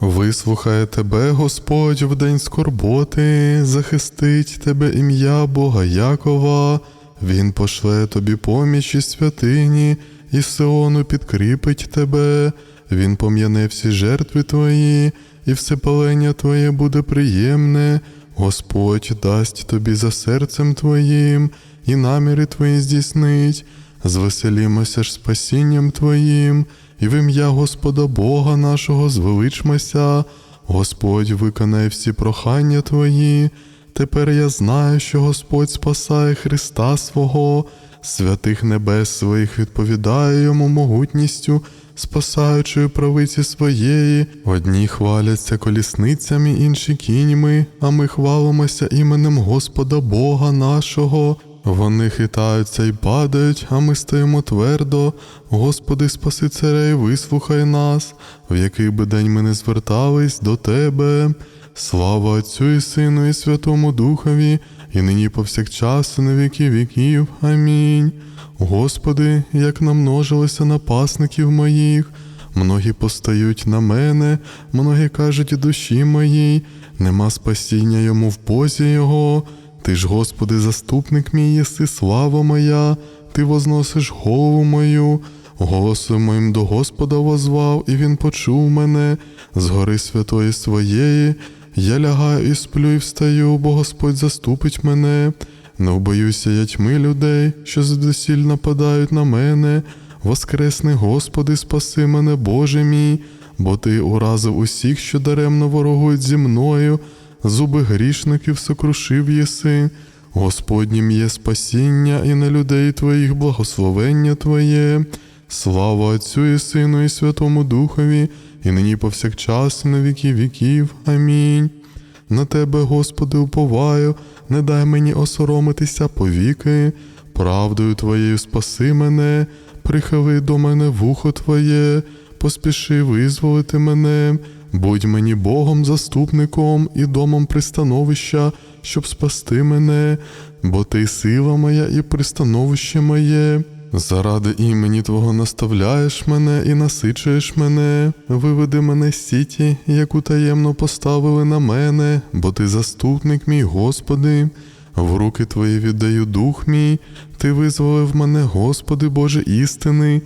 Вислухає тебе, Господь, в день скорботи, захистить тебе ім'я Бога Якова, Він пошле тобі поміч із святині, і Сиону підкріпить тебе, Він пом'яне всі жертви твої, і все палення твоє буде приємне. Господь дасть тобі за серцем твоїм, і наміри твої здійснить. Звеселімося ж спасінням Твоїм, і в ім'я Господа Бога нашого звеличмося. Господь виконає всі прохання Твої. Тепер я знаю, що Господь спасає Христа свого, святих небес своїх відповідає йому могутністю, спасаючою правиці своєї. Одні хваляться колісницями, інші кіньми, а ми хвалимося іменем Господа Бога нашого. Вони хитаються і падають, а ми стоїмо твердо. Господи, спаси царя і вислухай нас, в який би день ми не звертались до Тебе. Слава Отцю і Сину, і Святому Духові, і нині повсякчас, і на віки віків. Амінь. Господи, як намножилося напасників моїх, многі постають на мене, многі кажуть душі моїй, нема спасіння йому в Бозі Його. Ти ж, Господи, заступник мій єси, слава моя, Ти возносиш голову мою, голосом моїм до Господа возвав, і Він почув мене з гори святої своєї. Я лягаю і сплю, і встаю, бо Господь заступить мене. Не вбоюся я тьми людей, що звідусіль нападають на мене. Воскресни, Господи, спаси мене, Боже мій, бо Ти уразив усіх, що даремно ворогують зі мною зуби грішників сокрушив єси. Господнім є спасіння і на людей Твоїх благословення Твоє. Слава Отцю і Сину, і Святому Духові, і нині повсякчас, і на віки віків. Амінь. На Тебе, Господи, уповаю, не дай мені осоромитися повіки, правдою Твоєю спаси мене, прихили до мене вухо Твоє, поспіши визволити мене. Будь мені Богом заступником і домом пристановища, щоб спасти мене, бо ти сила моя і пристановище моє. Заради імені Твого наставляєш мене і насичуєш мене, виведи мене з сіті, яку таємно поставили на мене, бо ти заступник мій, Господи. В руки Твої віддаю дух мій, Ти визволив мене, Господи Боже істини.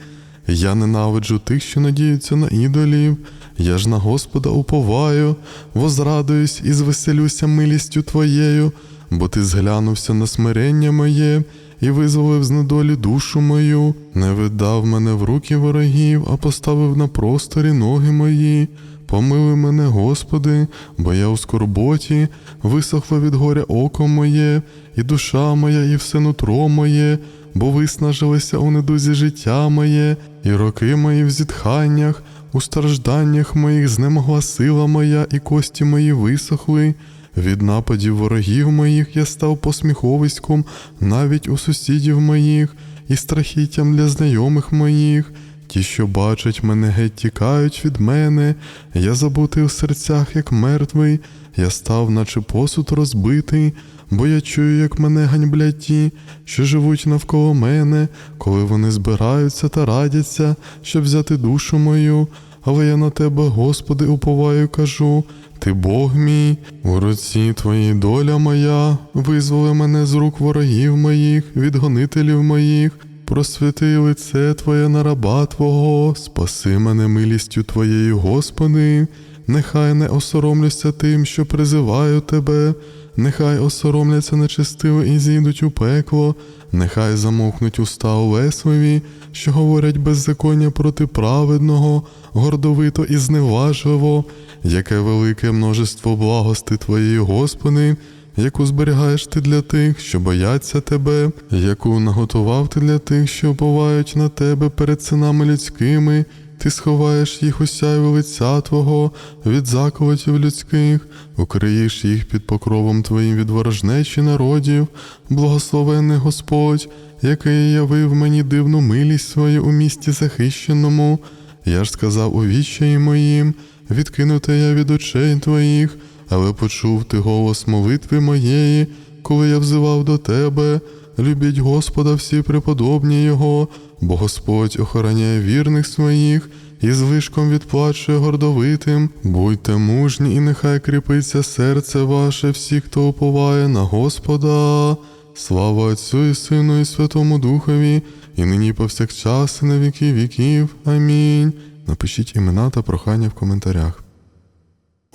Я ненавиджу тих, що надіються на ідолів, я ж на Господа уповаю, возрадуюсь і звеселюся милістю Твоєю, бо Ти зглянувся на смирення моє і визволив з недолі душу мою, не видав мене в руки ворогів, а поставив на просторі ноги мої. Помилуй мене, Господи, бо я у скорботі, висохло від горя око моє, і душа моя, і все нутро моє, бо виснажилися у недузі життя моє, і роки мої в зітханнях, у стражданнях моїх знемогла сила моя, і кості мої висохли. Від нападів ворогів моїх я став посміховиськом навіть у сусідів моїх, і страхіттям для знайомих моїх. Ті, що бачать мене, геть тікають від мене, я забутий у серцях, як мертвий, я став, наче посуд розбитий, бо я чую, як мене ганьблять ті, що живуть навколо мене, коли вони збираються та радяться, щоб взяти душу мою. Але я на тебе, Господи, уповаю, кажу, ти Бог мій, у руці твоїй доля моя, визволи мене з рук ворогів моїх, від гонителів моїх. Просвіти лице Твоє на раба Твого, спаси мене милістю Твоєю, Господи, нехай не осоромлюся тим, що призиваю Тебе, нехай осоромляться нечестиві і зійдуть у пекло, нехай замовкнуть уста Олесові, що говорять беззаконня проти праведного, гордовито і зневажливо, яке велике множество благости Твоєї, Господи, яку зберігаєш ти для тих, що бояться тебе, яку наготував ти для тих, що уповають на тебе перед синами людськими, ти сховаєш їх у сяйві лиця Твого від заколотів людських, укриєш їх під покровом Твоїм від ворожнечі народів, благословенний Господь, який явив мені дивну милість свою у місті захищеному. Я ж сказав у відчаї моїм, відкинути я від очей твоїх, але почув ти голос молитви моєї, коли я взивав до тебе. Любіть Господа всі преподобні Його, бо Господь охороняє вірних своїх і звишком відплачує гордовитим. Будьте мужні, і нехай кріпиться серце ваше, всі, хто уповає на Господа. Слава Отцю і Сину, і Святому Духові, і нині повсякчас, і на віки віків. Амінь. Напишіть імена та прохання в коментарях.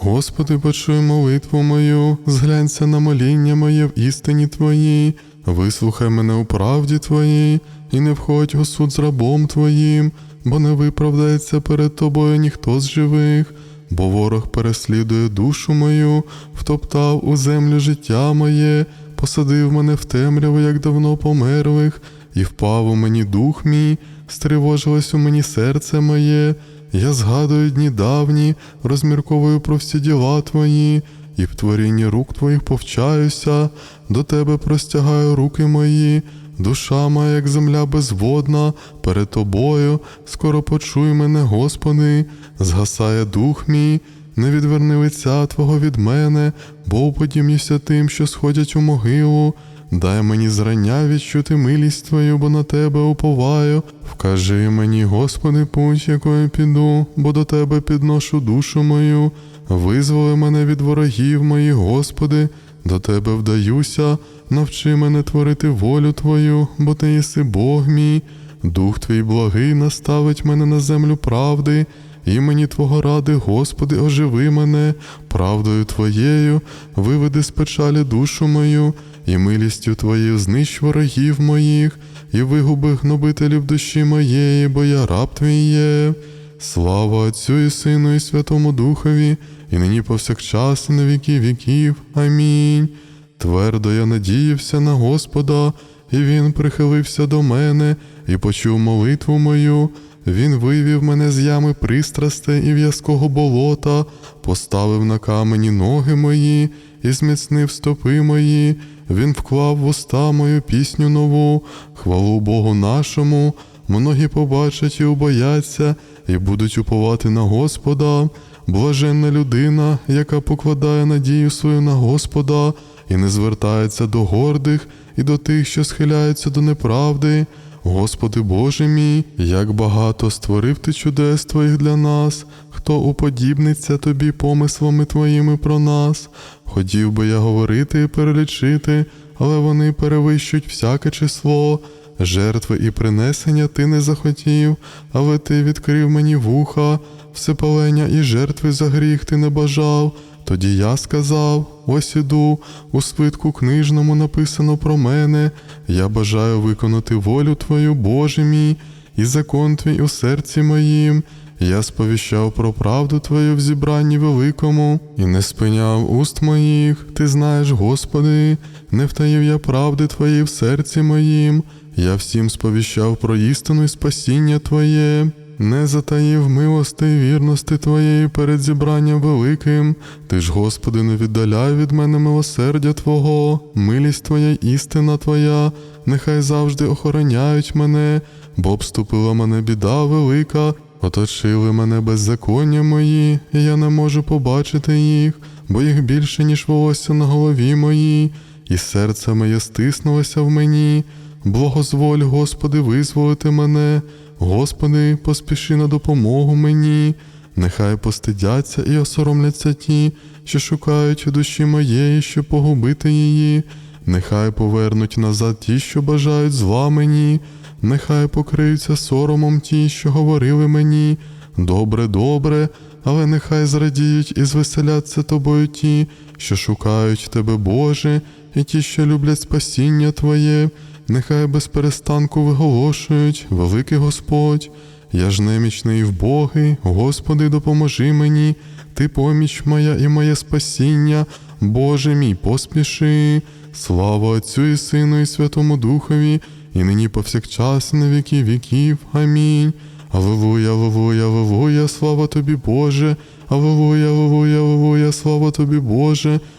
Господи, почуй молитву мою, зглянься на моління моє в істині Твоїй, вислухай мене у правді Твоїй, і не входь у суд з рабом Твоїм, бо не виправдається перед Тобою ніхто з живих, бо ворог переслідує душу мою, втоптав у землю життя моє, посадив мене в темряву, як давно померлих, і впав у мені дух мій, стривожилось у мені серце моє. Я згадую дні давні, розмірковую про всі діла твої, і в творінні рук твоїх повчаюся, до тебе простягаю руки мої, душа моя, як земля безводна, перед тобою, скоро почуй мене, Господи, згасає дух мій, не відверни лиця Твого від мене, бо уподібнюся тим, що сходять у могилу. Дай мені зрання відчути милість Твою, бо на тебе уповаю. Вкажи мені, Господи, путь, якою піду, бо до Тебе підношу душу мою. Визволи мене від ворогів моїх, Господи, до Тебе вдаюся, навчи мене творити волю Твою, бо Ти єси Бог мій. Дух Твій благий наставить мене на землю правди. Імені Твого ради, Господи, оживи мене, правдою Твоєю, виведи з печалі душу мою, і милістю Твоєю знищ ворогів моїх, і вигуби гнобителів душі моєї, бо я раб Твій є. Слава Отцю і Сину, і Святому Духові, і нині повсякчас, і на віки віків. Амінь. Твердо я надіявся на Господа, і Він прихилився до мене і почув молитву мою. Він вивів мене з ями пристрасти і в'язкого болота, поставив на камені ноги мої і зміцнив стопи мої. Він вклав в уста мою пісню нову, хвалу Богу нашому. Многі побачать і убояться, і будуть уповати на Господа. Блаженна людина, яка покладає надію свою на Господа і не звертається до гордих і до тих, що схиляються до неправди. Господи Боже мій, як багато створив ти чудес Твоїх для нас, хто уподібниться тобі помислами Твоїми про нас. Хотів би я говорити і перелічити, але вони перевищують всяке число. Жертви і принесення ти не захотів, але ти відкрив мені вуха, всепалення і жертви за гріх ти не бажав. Тоді я сказав: ось іду, у свитку книжному написано про мене. Я бажаю виконати волю Твою, Боже мій, і закон твій у серці моїм. Я сповіщав про правду Твою в зібранні великому, і не спиняв уст моїх, ти знаєш, Господи, не втаїв я правди Твої в серці моїм. Я всім сповіщав про істину і спасіння Твоє, не затаїв милости й вірності Твоєї перед зібранням великим. Ти ж, Господи, не віддаляй від мене милосердя Твого, милість Твоя, істина Твоя, нехай завжди охороняють мене, бо обступила мене біда велика, оточили мене беззаконня мої, і я не можу побачити їх, бо їх більше, ніж волосся на голові моїй, і серце моє стиснулося в мені. Благозволь, Господи, визволити мене, Господи, поспіши на допомогу мені, нехай постидяться і осоромляться ті, що шукають душі моєї, щоб погубити її, нехай повернуть назад ті, що бажають зла мені, нехай покриються соромом ті, що говорили мені. Добре, добре, але нехай зрадіють і звеселяться тобою ті, що шукають тебе, Боже, і ті, що люблять спасіння Твоє, нехай без перестанку виголошують, великий Господь. Я ж немічний і вбогий, Господи, допоможи мені, Ти поміч моя і моє спасіння, Боже мій, поспіши. Слава Отцю і Сину, і Святому Духові, і нині повсякчас, і на віки віків. Амінь. Аллилуйя, аллилуйя, аллилуйя, слава тобі, Боже. Аллилуйя, аллилуйя, аллилуйя, слава тобі, Боже.